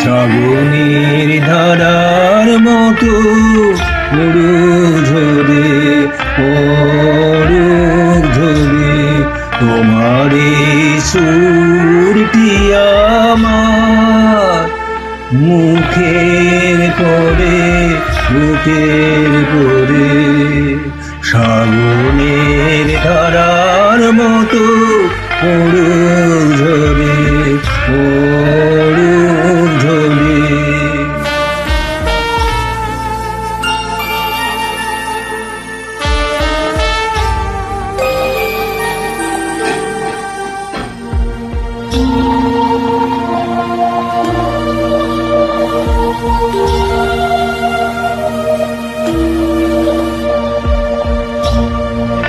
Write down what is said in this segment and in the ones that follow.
শ্রাবণের ধারার মতো পুরো ঝরে পরুক ঝরে তোমার সুরটি আমার। মুখের পরে বুকের পরে মতো ঝরে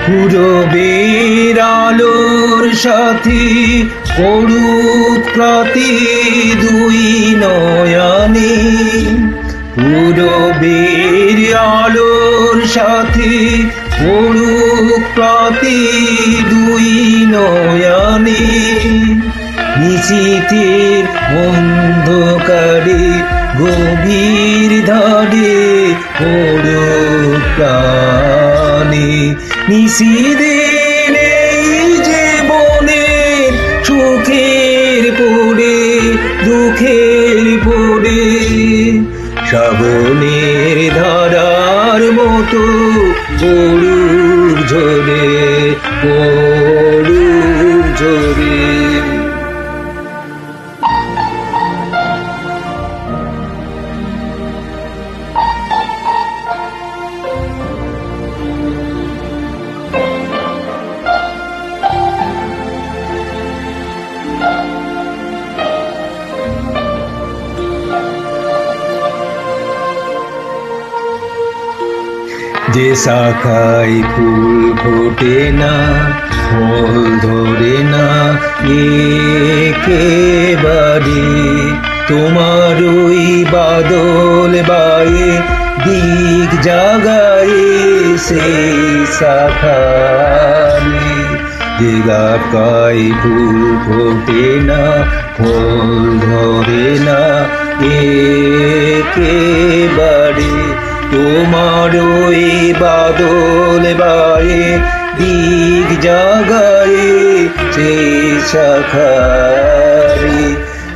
পূরবের আলোর সাথে অরুত প্রতি দুই নয়নে। পূরবের আলোর সাথে অরুত প্রতি দুই নয়নে। নিশীতের অন্ধকারে, গভীর ধারে প্রাণে। নিশিদিন এই জীবনের সুখের পড়ে দুঃখের শ্রাবণের ধারার মতো গরুর ঝরে গরুর ঝরে যে শাখায় ফুল ফোটে না, ফল ধরে না, একেবারে তোমার ওই বাদল বায়ে দিক জাগায় শাখায় যে গাকায় ফুল ফোটে না, ফল ধরে না, একেবারে তোমার ওই বাদল বায়ে, দিক জাগায়ে সেই শাখারে।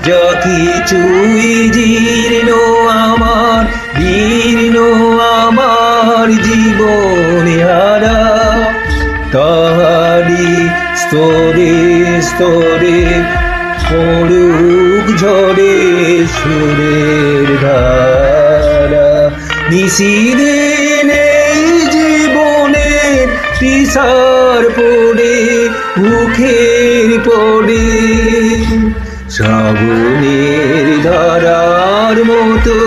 যা কিছুই জীর্ণ আমার জীর্ণ আমার জীবন হারা। তাহারি স্তরে স্তরে পড়ুক ঝরে সুরের ধারা। নিশিদিন এই জীবনের পিসার পড়ে মুখের পড়ে। শ্রাবণের ধারার মতো